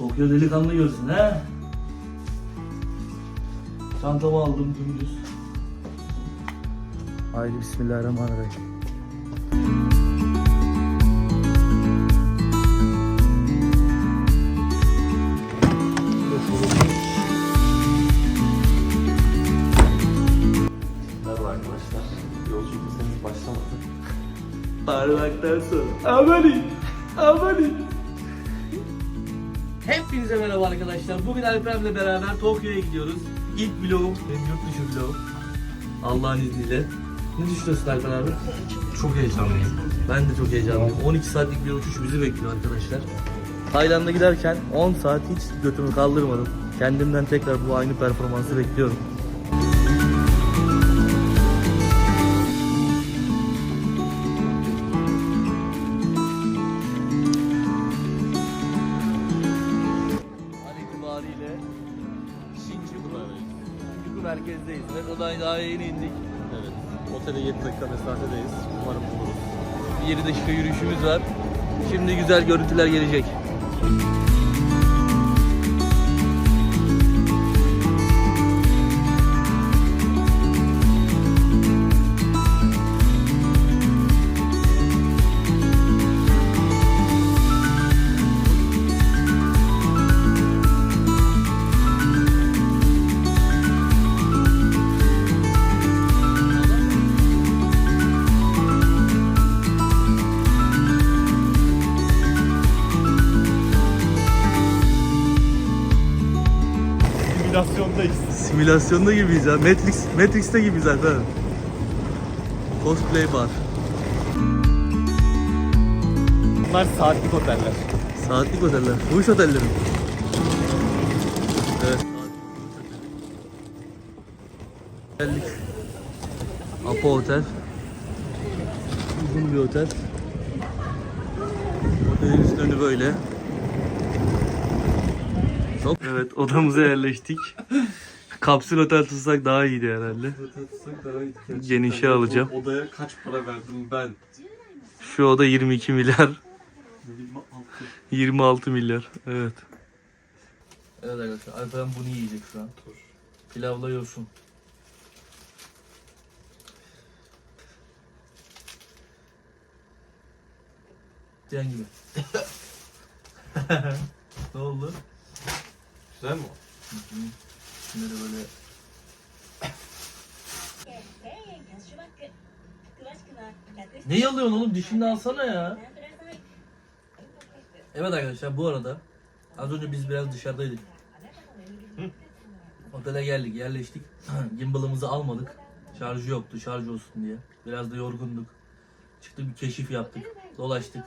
Tokyo delikanlı görsün he. Çantamı aldım dümdüz. Haydi bismillahirrahmanirrahim. Merhaba arkadaşlar. Yolculuk başlamadı. Parmaktan sonra. Amani. Amani. Hepinize merhaba arkadaşlar. Bugün Alper'le beraber Tokyo'ya gidiyoruz. İlk vlogum, benim yurt dışı vlogum. Allah'ın izniyle. Ne düşünüyorsun Alper abi? Çok heyecanlıyım. Ben de çok heyecanlıyım. 12 saatlik bir uçuş bizi bekliyor arkadaşlar. Tayland'a giderken 10 saat hiç götümü kaldırmadım. Kendimden tekrar bu aynı performansı bekliyorum. Yeni indik. Evet. Otele 7 dakika mesafedeyiz. Umarım buluruz. Bir 7 dakika yürüyüşümüz var. Şimdi güzel görüntüler gelecek. Simülasyondayız. Simülasyonda gibiyiz ya. Matrix, Matrix'te gibiyiz zaten. Cosplay bar. Bunlar saatlik oteller. Saatlik oteller. Fuhuş otelleri mi? Evet. Geldik. Apo Otel. Uzun bir otel. Otelin üst önü böyle. Çok. Evet odamıza yerleştik. Kapsül otel tutsak daha iyiydi herhalde. Genişe alacağım. Odaya kaç para verdim ben? Şu oda 22 milyar. 26. 26 milyar. Evet. Evet arkadaşlar Alperen bunu yiyecek şu an. Pilavla yosun. Diyen gibi. ne oldu? Güzel mi? Şimdi böyle 1000 Üstüne de böyle Ne yalıyorsun oğlum? Dişini alsana ya. Evet arkadaşlar bu arada az önce biz biraz dışarıdaydık. Otele geldik, yerleştik. Gimbal'ımızı almadık. Şarjı yoktu, şarj olsun diye. Biraz da yorgunduk. Çıktık bir keşif yaptık. Dolaştık.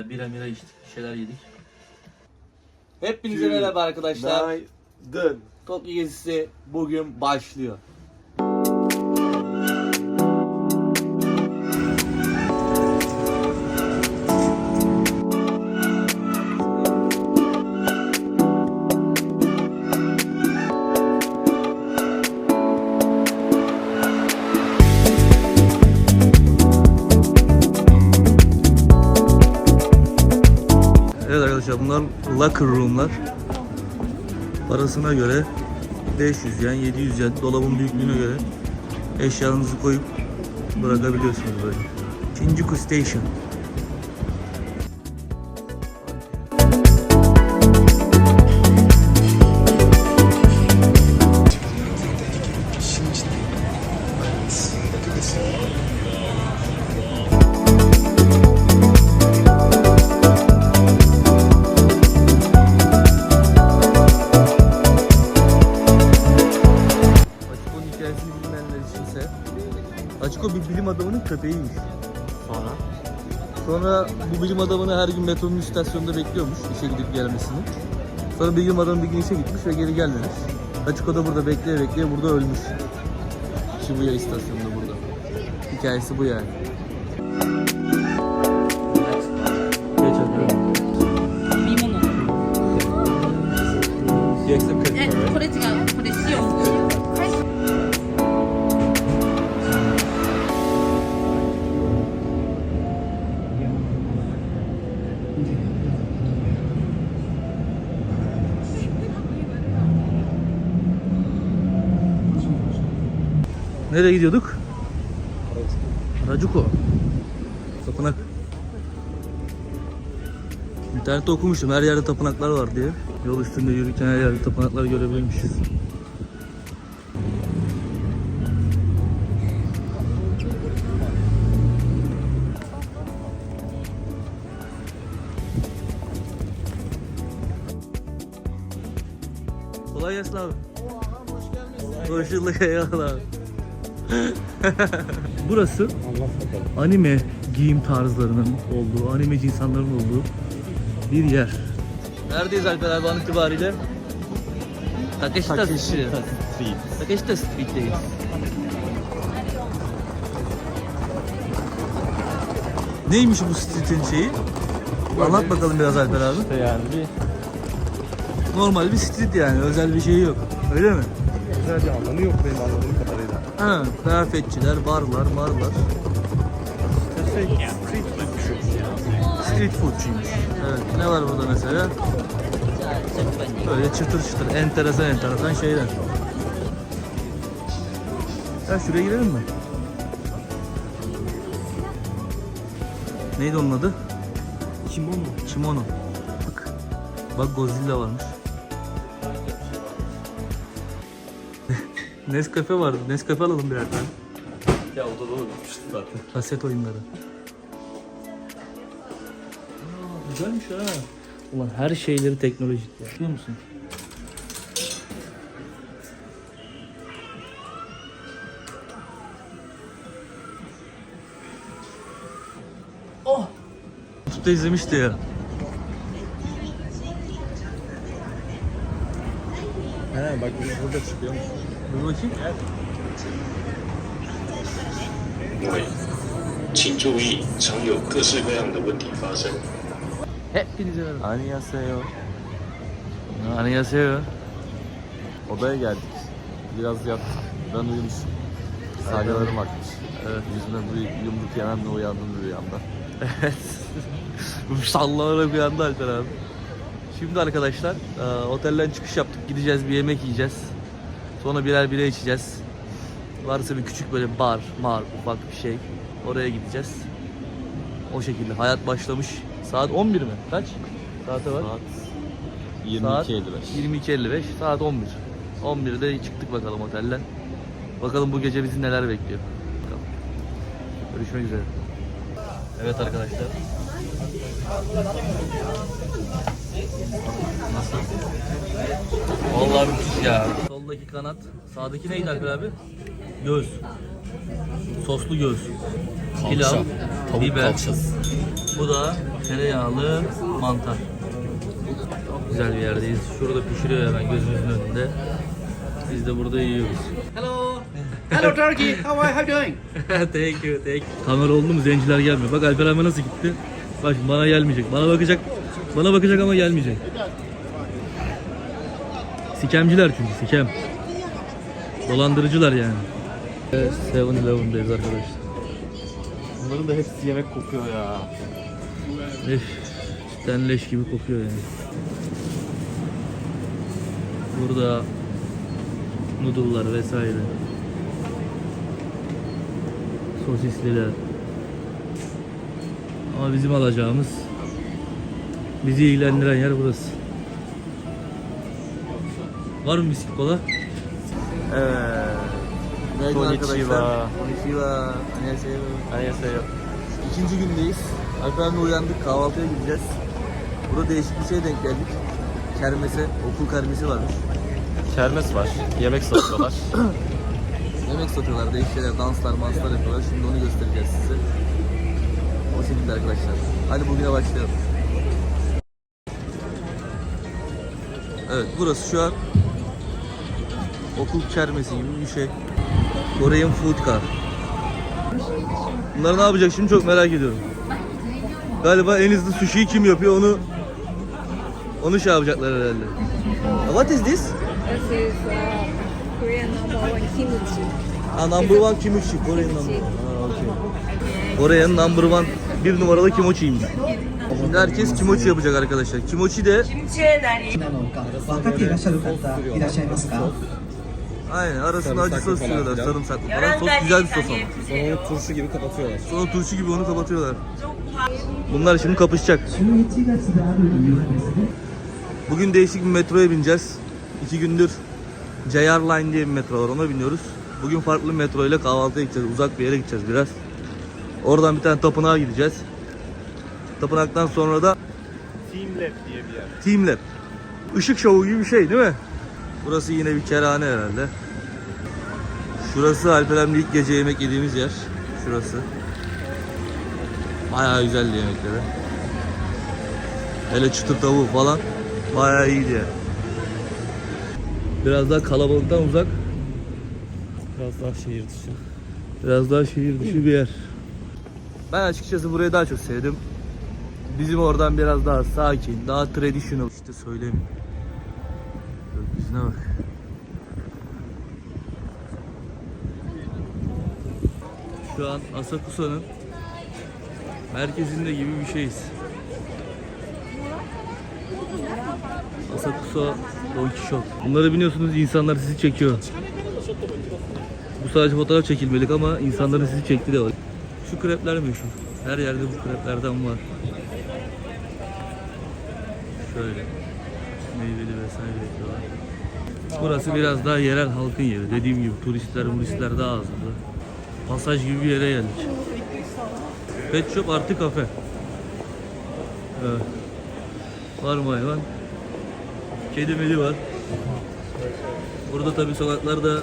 Bira mira içtik, bir şeyler yedik. Hepinize merhaba arkadaşlar. Günaydın. Tokyo gezisi bugün başlıyor. Evet arkadaşlar bunlar locker room'lar. Parasına göre 500 yen, 700 yen dolabın büyüklüğüne göre eşyanızı koyup bırakabiliyorsunuz böyle. Shinjuku Station. Bilim adamının köpeğiymiş. Sonra? Sonra bu bilim adamını her gün metronun istasyonunda bekliyormuş işe gidip gelmesini. Sonra bilim adamı bir gün işe gitmiş ve geri gelmemiş. Açiko da burada bekleye bekleye burada ölmüş. Shibuya istasyonunda burada. Hikayesi bu yani. Nereye gidiyorduk? Racuko. Tapınak. İnternette okumuştum her yerde tapınaklar var diye. Yol üstünde yürürken her yerde tapınaklar görebilmişiz. Kolay gelsin abi. Hoş bulduk eyvallah abi. Burası anime giyim tarzlarının olduğu, animeci insanların olduğu bir yer. Neredeyiz Alper abi an itibariyle? Takeshita Street. Takeshita Street'teyiz. Neymiş bu street'in şeyi? Anlat bakalım biraz Alper abi. İşte yani bir Normal bir street yani, özel bir şey yok. Öyle mi? güzel bir anlamı yok benim anladığım kadarıyla. Ha, kıyafetçiler, barlar, yani. Street foodçuymuş. Evet, ne var burada mesela? Böyle çıtır çıtır, enteresan enteresan şeyler. Ya şuraya girelim mi? Neydi onun adı? Kimono. Kimono. Bak, bak Godzilla varmış. Nescafe vardı. Nescafe alalım birer tane. Ya o da doğru gitmişti zaten. Kaset oyunları. Aa, güzelmiş ha. Ulan her şeyleri teknolojik ya. Biliyor musun? Oh! Usta izlemişti ya. Aynen bak biz burada çıkıyor. Dur bakayım. Evet. Hepinize merhaba. Annyeonghaseyo. Annyeonghaseyo. Odaya geldik. Biraz yattık. Ben uyumuşum. Salyalarım akmış. Evet. Yüzüme bu yumruk yememle uyandım rüyamda. Evet. Sallayarak bir anda Alper abi. Şimdi arkadaşlar e, otelden çıkış yaptık. Gideceğiz bir yemek yiyeceğiz. Sonra birer bira içeceğiz. Varsa bir küçük böyle bar, mar, ufak bir şey. Oraya gideceğiz. O şekilde. Hayat başlamış. Saat 11 mi? Kaç? Saate var. Saat Saat 22.55. 22.55. Saat 11. 11'de çıktık bakalım otelden. Bakalım bu gece bizi neler bekliyor. Bakalım. Görüşmek üzere. Evet arkadaşlar. Nasıl? Vallahi müthiş ya. Soldaki kanat. Sağdaki neydi Alper abi? Göz. Soslu göz. Pilav. Tavuk biber. kalçası. Bu da tereyağlı mantar. Çok güzel bir yerdeyiz. Şurada pişiriyor hemen gözümüzün önünde. Biz de burada yiyoruz. Hello. Hello, Turkey. How are you doing? thank you, thank you. Kamera oldu mu zenciler gelmiyor. Bak Alper abi nasıl gitti. Bak bana gelmeyecek. Bana bakacak. Bana bakacak ama gelmeyecek. Sikemciler çünkü sikem. Dolandırıcılar yani. 7-Eleven'dayız arkadaşlar. Bunların da hepsi yemek kokuyor ya. Üf, cidden leş gibi kokuyor yani. Burada noodle'lar vesaire. Sosisliler. Ama bizim alacağımız bizi ilgilendiren yer burası. Var mı bisküvi kola? Evet. Konnichiwa. arkadaşlar. Konnichiwa. Annyeonghaseyo. Annyeonghaseyo. İkinci gündeyiz. Alper'le uyandık kahvaltıya gideceğiz. Burada değişik bir şeye denk geldik. Kermese, okul kermesi varmış. Kermes var. Yemek satıyorlar. Yemek satıyorlar, değişik şeyler, danslar, manslar yapıyorlar. Şimdi onu göstereceğiz size. O şekilde arkadaşlar. Hadi bugüne başlayalım. Evet, burası şu an okul kermesi gibi bir şey. Korean Food Car. Bunlar ne yapacak şimdi çok merak ediyorum. Galiba en hızlı sushi'yi kim yapıyor onu onu şey yapacaklar herhalde. What is this? This is uh, Korean number one kimchi. Ha, number one kimochi. Korean number one. Ha, okay. Kore'nin number one bir numaralı kimochiymiş. Şimdi herkes kimochi yapacak arkadaşlar. Kimochi de 分かっていらっしゃる方いらっしゃいますか Aynen arasına acı Sarımsaklı sos falan sürüyorlar. filan. Sarımsaklı falan. Sos güzel bir sos ama. Sonra onu turşu gibi kapatıyorlar. Sonra turşu gibi onu kapatıyorlar. Bunlar şimdi kapışacak. Bugün değişik bir metroya bineceğiz. İki gündür JR Line diye bir metro var ona biniyoruz. Bugün farklı bir metro ile kahvaltıya gideceğiz. Uzak bir yere gideceğiz biraz. Oradan bir tane tapınağa gideceğiz. Tapınaktan sonra da Team Lab diye bir yer. Team Lab. Işık şovu gibi bir şey değil mi? Burası yine bir kerhane herhalde. Şurası Alperen'le ilk gece yemek yediğimiz yer. Şurası. Bayağı güzeldi yemekleri. Hele çıtır tavuğu falan. Bayağı iyiydi yani. Biraz daha kalabalıktan uzak. Biraz daha şehir dışı. Biraz daha şehir dışı bir yer. Ben açıkçası burayı daha çok sevdim. Bizim oradan biraz daha sakin, daha traditional işte söyleyeyim. Gökyüzüne bak. Şu an Asakusa'nın merkezinde gibi bir şeyiz. Asakusa Don Quixote. Bunları biliyorsunuz insanlar sizi çekiyor. Bu sadece fotoğraf çekilmelik ama insanların sizi çektiği de var. Şu krepler meşhur. Her yerde bu kreplerden var. Şöyle. Meyveli vesaire yapıyorlar. Burası biraz daha yerel halkın yeri. Dediğim gibi turistler, turistler daha az burada. Pasaj gibi bir yere geldik. Pet shop artı kafe. Evet. Var mı hayvan? Kedi medi var. Burada tabi sokaklarda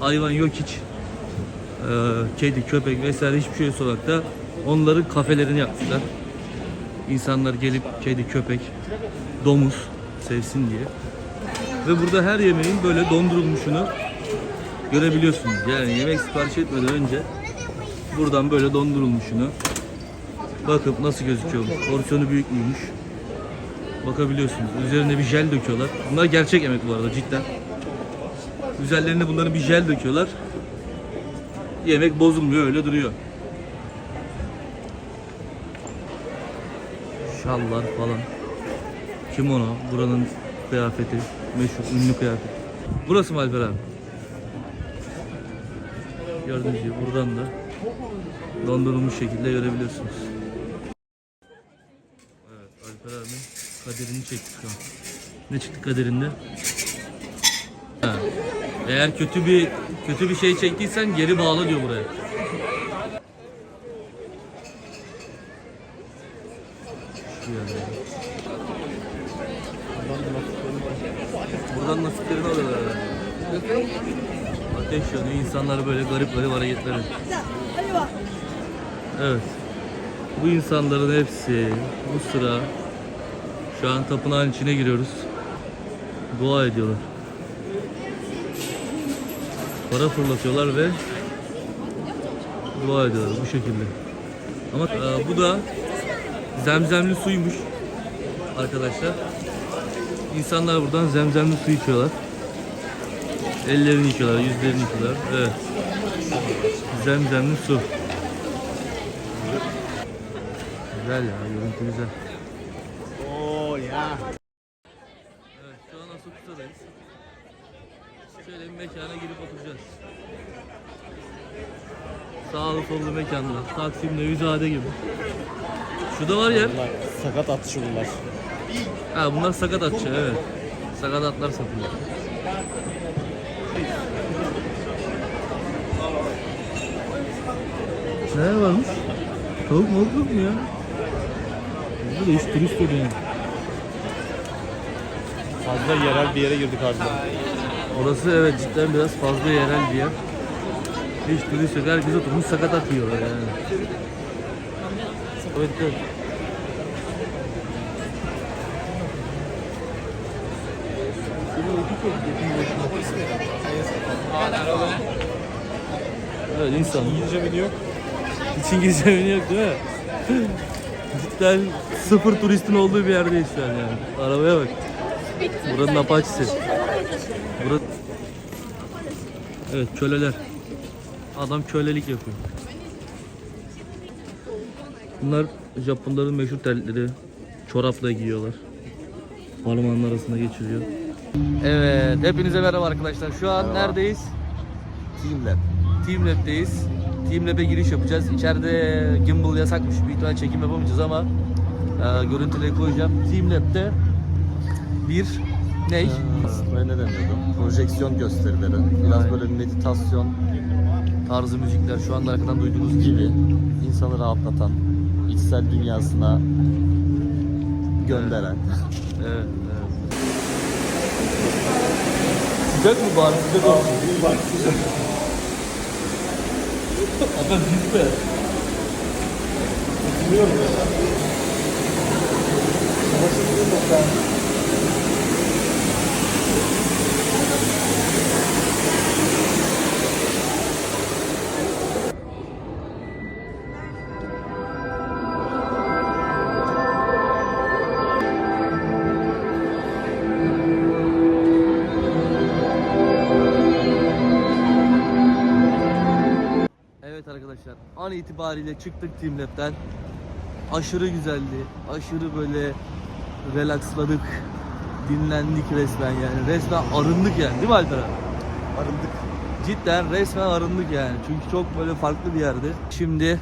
hayvan yok hiç. Ee, kedi, köpek vesaire hiçbir şey yok sokakta. Onların kafelerini yapmışlar. İnsanlar gelip kedi, köpek, domuz sevsin diye. Ve burada her yemeğin böyle dondurulmuşunu görebiliyorsunuz. Yani yemek sipariş etmeden önce buradan böyle dondurulmuşunu bakıp nasıl gözüküyormuş, porsiyonu büyük müymüş bakabiliyorsunuz. Üzerine bir jel döküyorlar. Bunlar gerçek yemek bu arada cidden. Üzerlerine bunların bir jel döküyorlar. Yemek bozulmuyor öyle duruyor. Şallar falan. Kimono buranın kıyafeti. Meşhur ünlü kıyafet. Burası mı Alper abi? Gördüğünüz gibi buradan da dondurulmuş şekilde görebiliyorsunuz. Evet Alper abi kaderini çekti şu an. Ne çıktı kaderinde? Ha. Eğer kötü bir kötü bir şey çektiysen geri bağla diyor buraya. Şu yani. Buradan nasiplerini alıyorlar herhalde. Ateş yanıyor, insanlar böyle garip garip hareketler yapıyor. Evet. Bu insanların hepsi bu sıra şu an tapınağın içine giriyoruz. Dua ediyorlar. Para fırlatıyorlar ve dua ediyorlar bu şekilde. Ama e, bu da zemzemli suymuş arkadaşlar. İnsanlar buradan zemzemli su içiyorlar. Ellerini yıkıyorlar, yüzlerini yıkıyorlar. Evet. Zemzemli su. Güzel ya, görüntü güzel. Oo ya. Evet, şu an Asokuta'dayız. Şöyle bir mekana girip oturacağız. Sağlı sollu mekanlar. Taksim Nevizade gibi. Şurada var yer. Bunlar sakat atışu bunlar. Ha bunlar sakat atçı evet. Sakat atlar satılıyor. Neler varmış? Tavuk mavuk yok mu ya? Burada da hiç turist yok yani. Fazla yerel bir yere girdik harbiden. Orası evet cidden biraz fazla yerel bir yer. Hiç turist yok. Herkes oturmuş sakatat yiyorlar yani. Evet evet. Evet insan. İngilizce biliyor. Hiç İngilizce bilmiyor yok değil mi? Cidden sıfır turistin olduğu bir yerdeyiz şu an yani. Arabaya bak. Buranın apaçisi. Burası... Evet köleler. Adam kölelik yapıyor. Bunlar Japonların meşhur terlikleri. Çorapla giyiyorlar. Parmağının arasına geçiriyor. Evet, hepinize merhaba arkadaşlar. Şu an neredeyiz? Team Lab. Team Lab'deyiz. Team Lab'e giriş yapacağız. İçeride gimbal yasakmış. Büyük ihtimalle çekim yapamayacağız ama e, görüntüleri koyacağım. Team Lab'de bir ney? Ve ne deniyordu? Projeksiyon gösterileri. Biraz Aynen. böyle meditasyon tarzı müzikler şu anda arkadan duyduğunuz gibi. gibi insanı rahatlatan, içsel dünyasına gönderen. Evet. Sıcak mı bari? Sıcak olsun. Bak sıcak. Aga gitme. Evet itibariyle çıktık Team Lab'den. Aşırı güzeldi. Aşırı böyle relaksladık. Dinlendik resmen yani. Resmen arındık yani değil mi Alper abi? Arındık. Cidden resmen arındık yani. Çünkü çok böyle farklı bir yerdi. Şimdi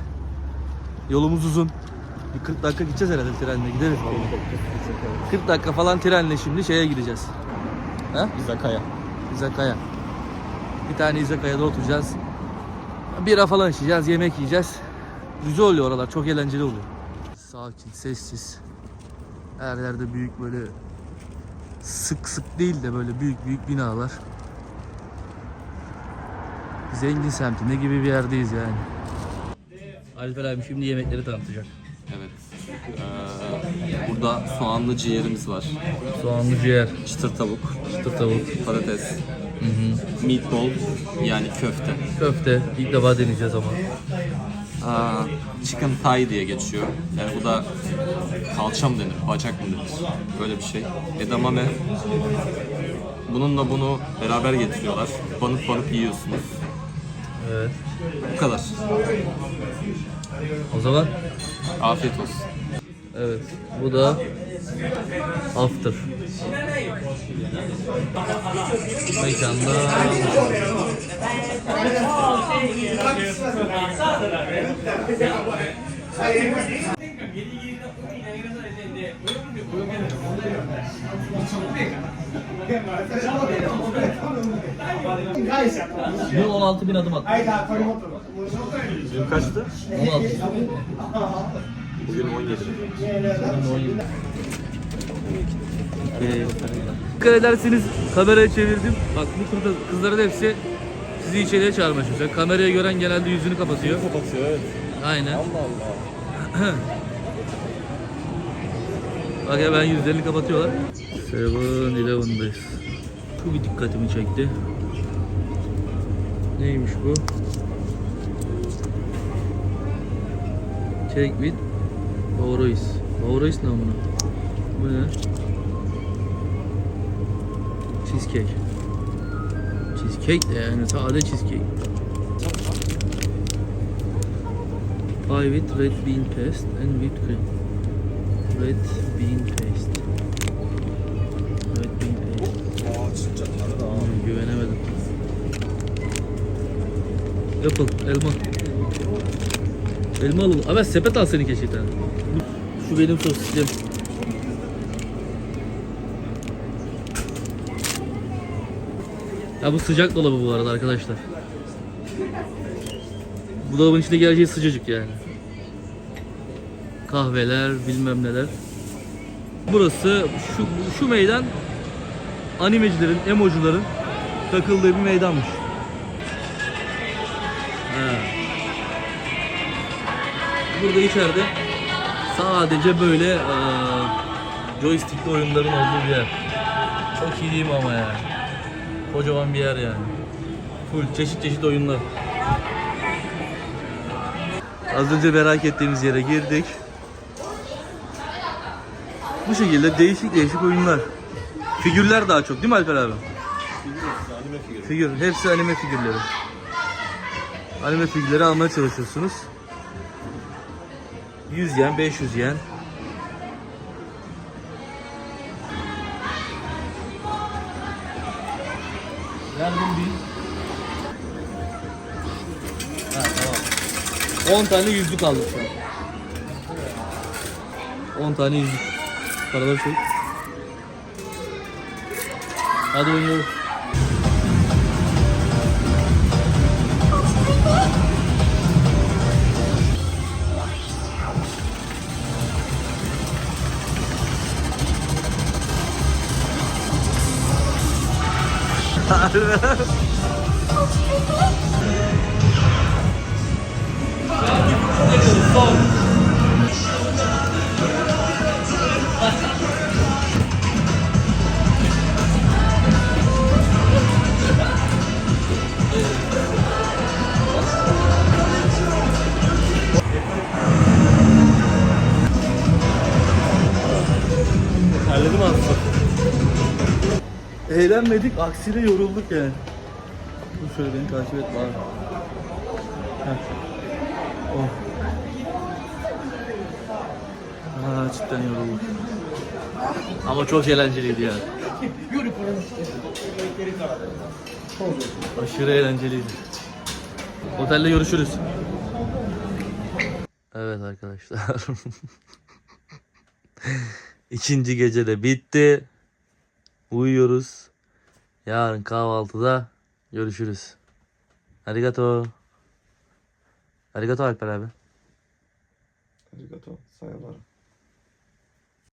yolumuz uzun. Bir 40 dakika gideceğiz herhalde trenle gideriz vallahi. 40 dakika falan trenle şimdi şeye gideceğiz. Ha? İzakaya. İzakaya. Bir tane izakayada oturacağız. Bira falan içeceğiz, yemek yiyeceğiz. Güzel oluyor oralar, çok eğlenceli oluyor. Sakin, sessiz. Her yerde büyük böyle sık sık değil de böyle büyük büyük binalar. Zengin semtinde gibi bir yerdeyiz yani. Alper abi şimdi yemekleri tanıtacak. Evet. Ee, burada soğanlı ciğerimiz var. Soğanlı ciğer, Çıtır tavuk, çıtır tavuk, patates, meatball yani köfte. köfte. İlk defa deneyeceğiz ama. Aa, chicken thigh diye geçiyor. Yani bu da kalça mı denir, bacak mı denir? Böyle bir şey. Edamame. Bununla bunu beraber getiriyorlar. Banıp banıp yiyorsunuz. Evet. Bu kadar. O zaman Afiyet olsun. Evet. Bu da after. Mekanda Dün 16 bin adım attım. Dün kaçtı? 16. Bugün 17. Dikkat ederseniz kamerayı çevirdim. Bak bu kızlar, kızların hepsi sizi içeriye çağırmaya çalışıyor. Kamerayı gören genelde yüzünü kapatıyor. Kapatıyor evet. Aynen. Allah Allah. Bak hemen yüzlerini kapatıyorlar. Seven Eleven'dayız. Şu bir dikkatimi çekti. Neymiş bu? Cake with Bavrois. Bavrois ne amına? Bu ne? Cheesecake. Cheesecake de yani sade cheesecake. Pie with red bean paste and whipped cream. Red bean paste. Red bean paste. Aa 진짜 다르다. Hmm, güvenemedim. Apple, elma. Elma alalım. Ama sepet al senin keşke. Şu benim sosislim. Ya bu sıcak dolabı bu arada arkadaşlar. Bu dolabın içinde geleceği sıcacık yani. Kahveler, bilmem neler. Burası şu şu meydan animecilerin, emojilerin takıldığı bir meydanmış. Burada içeride sadece böyle eee joystickli oyunların olduğu bir yer. Çok iyi değil mi ama ya? Kocaman bir yer yani. Full çeşit çeşit oyunlar. Az önce merak ettiğimiz yere girdik. Bu şekilde değişik değişik oyunlar. Figürler daha çok değil mi Alper abi? Figür. Hepsi anime figürleri. Anime figürleri almaya çalışıyorsunuz. 100 yen, 500 yen. Ver bunu bir. Ha tamam. 10 tane yüzlük aldık şu an. 10 tane yüzlük. Paralar çok. Hadi oynuyoruz. 나는. Eğlenmedik, aksine yorulduk yani. Dur şöyle beni takip et bari. Oh. Aa, cidden yorulduk. Ama çok eğlenceliydi yani. Aşırı eğlenceliydi. Otelde görüşürüz. Evet arkadaşlar. İkinci gece de bitti. Uyuyoruz. Yarın kahvaltıda görüşürüz. Arigato. Arigato Alper abi. Arigato. Sayonara.